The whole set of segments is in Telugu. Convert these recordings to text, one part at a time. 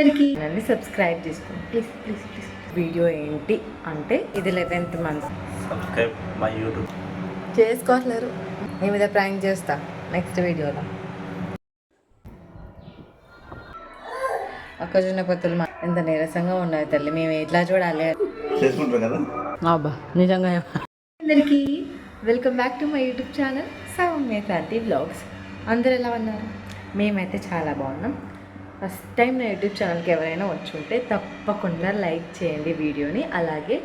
అందరికీ నన్ను సబ్స్క్రైబ్ చేసుకోండి ప్లీజ్ ప్లీజ్ ప్లీజ్ వీడియో ఏంటి అంటే ఇది eleventh month subscribe my YouTube చేసుకోవట్లేరు. నీ మీద ప్రాంక్ చేస్తా. నెక్స్ట్ వీడియోలో మొక్కజొన్న పొత్తులు మా- ఎంత నీరసంగా ఉన్నాయి తల్లి. మేము ఎట్లా చూడాలి. కదా? అబ్బా నిజంగా అందరికీ welcome back to my YouTube channel Soumya Kranti blogs అందరు ఎలా ఉన్నారు? మేమైతే చాలా బాగున్నాం. ఫస్ట్ టైం నా యూట్యూబ్ ఛానల్కి ఎవరైనా వచ్చి ఉంటే తప్పకుండా లైక్ చేయండి వీడియోని. అలాగే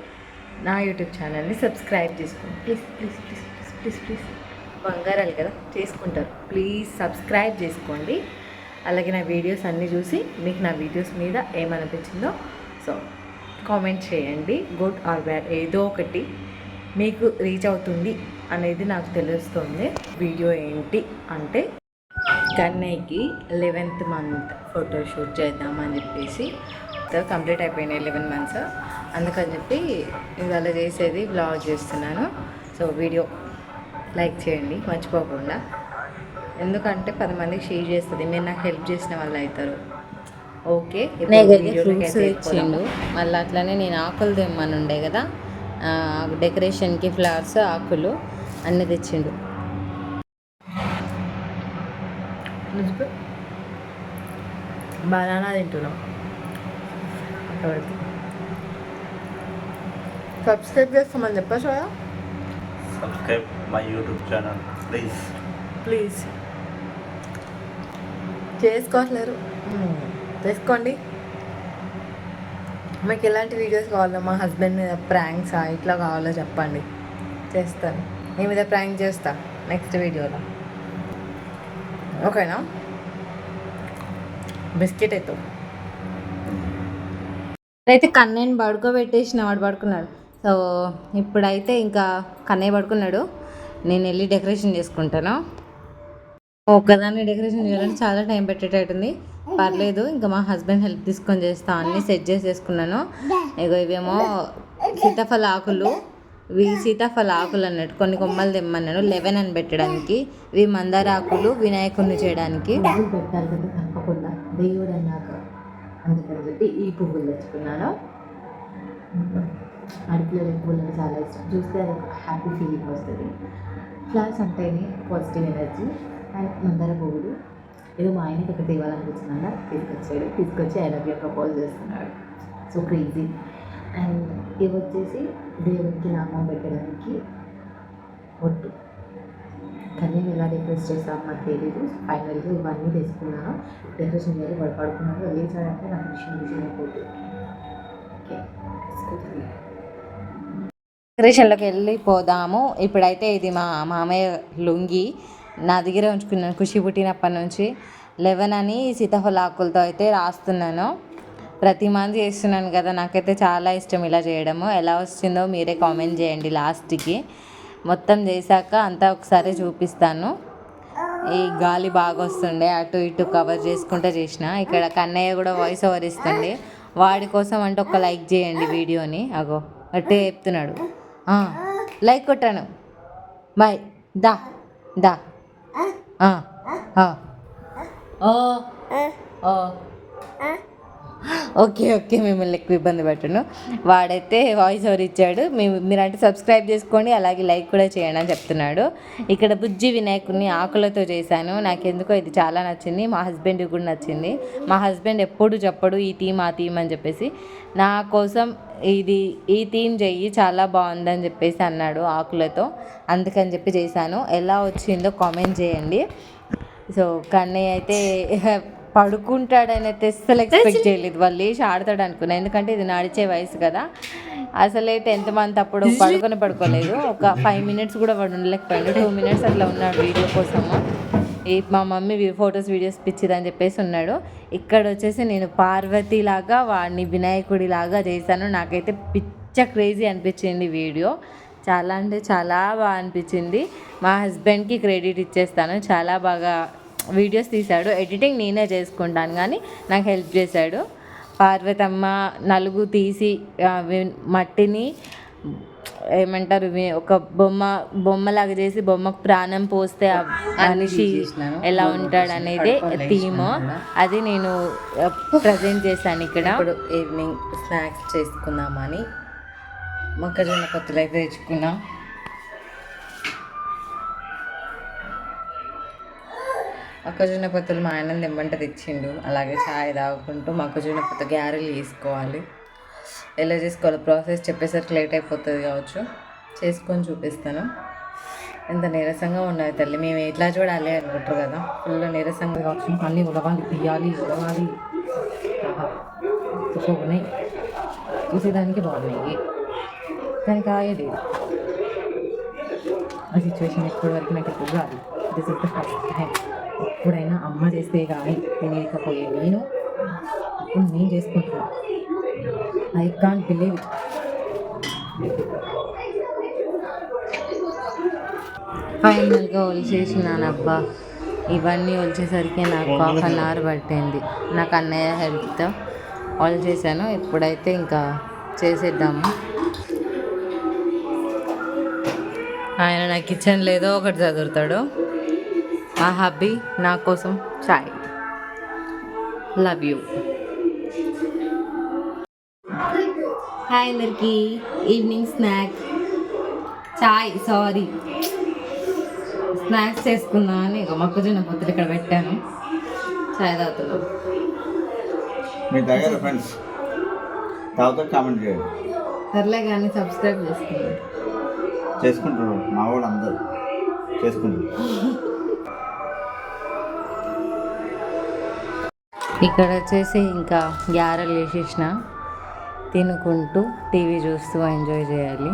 నా యూట్యూబ్ ఛానల్ని సబ్స్క్రైబ్ చేసుకోండి. Please please please please please please. బంగారాలు కదా చేసుకుంటారు. ప్లీజ్ సబ్స్క్రైబ్ చేసుకోండి. అలాగే నా వీడియోస్ అన్నీ చూసి మీకు నా వీడియోస్ మీద ఏమనిపించిందో సో కామెంట్ చేయండి. గుడ్ ఆర్ బ్యాడ్ ఏదో ఒకటి మీకు రీచ్ అవుతుంది అనేది నాకు తెలుస్తుంది. వీడియో ఏంటి అంటే కన్నయ్యకి లెవెన్త్ మంత్ ఫోటోషూట్ చేద్దామని చెప్పేసి కంప్లీట్ అయిపోయినాయి లెవెన్ మంత్స్. అందుకని చెప్పి ఇవాళ చేసేది బ్లాగ్ చేస్తున్నాను. సో వీడియో లైక్ చేయండి మర్చిపోకుండా. ఎందుకంటే పది మందికి షేర్ చేస్తుంది. మీరు నాకు హెల్ప్ చేసిన వాళ్ళు అవుతారు. ఓకే ఫ్రూట్స్ ఇచ్చిండు మళ్ళీ అట్లనే నేను ఆకులు తెమ్మని ఉండే కదా డెకరేషన్కి ఫ్లవర్స్ ఆకులు అన్నీ తెచ్చిండు. బనానా తింటున్నాం. సబ్స్క్రైబ్ చేస్తామని చెప్పచ్చు కదా? Subscribe my YouTube channel please please చేసుకోవట్లేరు. చేసుకోండి. మీకు ఎలాంటి వీడియోస్ కావాలో మా హస్బెండ్ మీద ప్రాంక్స్ ఇట్లా కావాలో చెప్పండి. చేస్తాను. నీ మీద ప్రాంక్ చేస్తా నెక్స్ట్ వీడియోలో ఓకేనా బిస్కెట్ అయితే అయితే కన్నయ్యని పడుకోబెట్టేసిన వాడు పడుకున్నాడు. సో ఇప్పుడైతే ఇంకా కన్నయ్య పడుకున్నాడు. నేను వెళ్ళి డెకరేషన్ చేసుకుంటాను. ఒక్కదాన్ని డెకరేషన్ చేయాలంటే చాలా టైం పెట్టేటట్టుంది. పర్లేదు ఇంకా మా హస్బెండ్ హెల్ప్ తీసుకొని చేస్తా అన్నీ సెట్ చేసేసుకున్నాను. ఇగో ఇవేమో సీతాఫల ఆకులు. ఇవి సీతాఫల ఆకులు అన్నట్టు కొన్ని కొమ్మలు తెమ్మన్నాను లెవెన్ అని పెట్టడానికి. ఇవి మందార ఆకులు వినాయకుడిని చేయడానికి పువ్వులు పెట్టాలి కదా తప్పకుండా దేవుడు అన్నాక అందుకని చెప్పి ఈ పువ్వులు తెచ్చుకున్నాను. అడుగులో పువ్వులు చాలా ఇష్టం. చూస్తే అది ఒక హ్యాపీ ఫీలింగ్ వస్తుంది. ఫ్లవర్స్ అంటేనే పాజిటివ్ ఎనర్జీ అండ్ మందార పువ్వులు. ఏదో మా ఆయనకి ఇక్కడ తేవాలనిపించిందా తీసుకొచ్చాడు. తీసుకొచ్చి ఐ లవ్ యూ ప్రపోజ్ చేస్తున్నాడు. సో క్రేజీ అండ్ ఇవి వచ్చేసి దేవునికి నామం పెట్టడానికి ఒట్టు. కానీ నేను ఎలా డెకరేట్ చేస్తాను నాకు తెలియదు ఫైనల్గా ఇవన్నీ తెచ్చుకున్నాను. డెకరేషన్ చేయాలి వాడు పడుకున్నాను లేచాడంటే నాకు మిషన్ మిషన్ అయిపోతుంది ఓకే డెకరేషన్లోకి వెళ్ళిపోదాము. ఇప్పుడైతే ఇది మా మామయ్య లుంగి. నా దగ్గర ఉంచుకున్నాను. ఖుషి పుట్టినప్పటి నుంచి లెవెన్ అని సీతాఫల ఆకులతో అయితే రాస్తున్నాను. ప్రతి మంత్ చేస్తున్నాను కదా. నాకైతే చాలా ఇష్టం ఇలా చేయడము. ఎలా వచ్చిందో మీరే కామెంట్ చేయండి లాస్ట్కి మొత్తం చేశాక అంతా ఒకసారి చూపిస్తాను. ఈ గాలి బాగా వస్తుండే అటు ఇటు కవర్ చేసుకుంటూ చేసిన. ఇక్కడ కన్నయ్య కూడా వాయిస్ ఓవర్ ఇస్తుండే. వాడి కోసం అంటే ఒక లైక్ చేయండి వీడియోని. అగో అట్టే చెప్తున్నాడు. లైక్ కొట్టాను. బాయ్ దా దా. ఓ ఓ. ఓకే ఓకే మిమ్మల్ని ఎక్కువ ఇబ్బంది పెట్టను. వాడైతే వాయిస్ ఓవర్ ఇచ్చాడు. మేము మీరంటే సబ్స్క్రైబ్ చేసుకోండి అలాగే లైక్ కూడా చేయండి అని చెప్తున్నాడు. ఇక్కడ బుజ్జి వినాయకుడిని ఆకులతో చేశాను. నాకు ఎందుకో ఇది చాలా నచ్చింది. మా హస్బెండ్కి కూడా నచ్చింది. మా హస్బెండ్ ఎప్పుడు చెప్పడు ఈ థీమ్ ఆ థీమ్ అని చెప్పేసి. నా కోసం ఇది ఈ థీమ్ చెయ్యి చాలా బాగుందని చెప్పేసి అన్నాడు ఆకులతో. అందుకని చెప్పి చేశాను. ఎలా వచ్చిందో కామెంట్ చేయండి. సో కన్నయ్య అయితే పడుకుంటాడని అయితే అస్సలు ఎక్స్పెక్ట్ చేయలేదు. వాళ్ళు లేచి ఆడతాడు అనుకున్నా. ఎందుకంటే ఇది నడిచే వయసు కదా. అసలే టెన్త్ మంత్ అప్పుడు పడుకొని పడుకోలేదు. ఒక ఫైవ్ మినిట్స్ కూడా వాడు ఉండలేకపోయాడు. టూ మినిట్స్ అట్లా ఉన్నాడు వీడియో కోసము. ఈ మా మమ్మీ ఫొటోస్ వీడియోస్ పిచ్చిదని చెప్పేసి ఉన్నాడు. ఇక్కడ వచ్చేసి నేను పార్వతి లాగా వాడిని వినాయకుడి లాగా చేశాను. నాకైతే పిచ్చ క్రేజీ అనిపించింది వీడియో. చాలా అంటే చాలా బాగా అనిపించింది. మా హస్బెండ్కి క్రెడిట్ ఇచ్చేస్తాను. చాలా బాగా వీడియోస్ తీశాడు. ఎడిటింగ్ నేనే చేసుకుంటాను కానీ నాకు హెల్ప్ చేశాడు. పార్వతమ్మ నలుగు తీసి మట్టిని ఏమంటారు ఒక బొమ్మ బొమ్మలాగా చేసి బొమ్మకు ప్రాణం పోస్తే మనిషి. ఎలా ఉంటాడు అనేది థీమ్. అది నేను ప్రజెంట్ చేశాను ఇక్కడ. ఈవినింగ్ స్నాక్స్ చేసుకుందామని. మొక్కజొన్న పొత్తులు అయితే తెచ్చుకున్నాం. మొక్కజొన్న పొత్తులు మా ఆయన తెమ్మంట తెచ్చిండు. అలాగే చాయ్ తాగుకుంటూ మొక్కజొన్న పొత్తు గ్యారెలు తీసుకోవాలి ఎలా చేసుకోవాలి? ప్రాసెస్ చెప్పేసరికి లేట్ అయిపోతుంది కావచ్చు. చేసుకొని చూపిస్తాను. ఎంత నీరసంగా ఉన్నది తల్లి. మేము ఎట్లా చూడాలి అనుకుంటారు కదా. ఫుల్ నీరసంగా కావచ్చు. మళ్ళీ ఉడవాలి తీయాలి ఉడవాలి. ఆహా. ఉన్నాయి. చూసేదానికి బాగున్నాయి. కానీ కాయలేదు. ఆ సిచ్యువేషన్ ఎప్పటి వరకు నాకు ఇప్పుడు రాదు this is the first time ఎప్పుడైనా అమ్మ చేస్తే కానీ తినేకపోయే నేను ఇప్పుడు నేను చేసుకుంటున్నాను ఐ కాంట్ బిలీవ్ ఇట్ ఫైనల్గా ఒలిచేసినాను అబ్బా ఇవన్నీ ఒలిచేసరికి నాకు హాఫ్ అన్ అవర్ పట్టింది. నాకు అన్నయ్య హెల్ప్తో ఆల్ చేశాను ఇప్పుడైతే ఇంకా చేసేద్దాము. ఆయన నా కిచెన్లో ఏదో ఒకటి చదువుతాడు. ఆ హబ్బీ నా కోసం చాయ్. Love you. హాయ్ అందరికి. Evening snack. చాయ్ సారీ. స్నాక్స్ చేసుకుందామని ఇక మొక్కజొన్న పొత్తులు ఇక్కడ పెట్టాను. చాయ్ ఫ్రెండ్స్ తాగుతా కామెంట్ చేయండి. సర్లే కానీ సబ్స్క్రైబ్ చేసుకున్నాను చేసుకుంటారు మా వాళ్ళు అందరూ. చేసుకుంటారు. ఇక్కడ వచ్చేసి ఇంకా గ్యారెలు వేసేసిన తినుకుంటూ టీవీ చూస్తూ ఎంజాయ్ చేయాలి.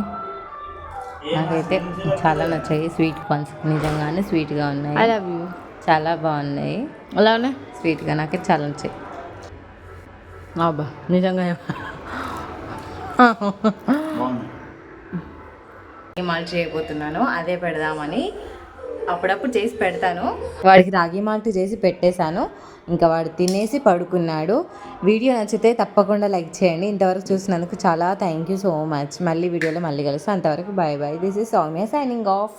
నాకైతే చాలా నచ్చాయి. స్వీట్ కార్న్స్ నిజంగానే స్వీట్గా ఉన్నాయి. ఐ లవ్ యూ చాలా బాగున్నాయి. అలా ఉన్నాయి? స్వీట్గా నాకైతే చాలా నచ్చాయి. అబ్బా నిజంగా మాల్ట్ చేయబోతున్నాను. అదే పెడదామని అప్పుడప్పుడు చేసి పెడతాను. వాడికి రాగి మాల్ట్ చేసి పెట్టేశాను. ఇంకా వాడు తినేసి పడుకున్నాడు. వీడియో నచ్చితే తప్పకుండా లైక్ చేయండి. ఇంతవరకు చూసినందుకు చాలా థ్యాంక్ యూ సో మచ్. మళ్ళీ వీడియోలో మళ్ళీ కలుస్తాను అంతవరకు bye bye this is Soumya signing off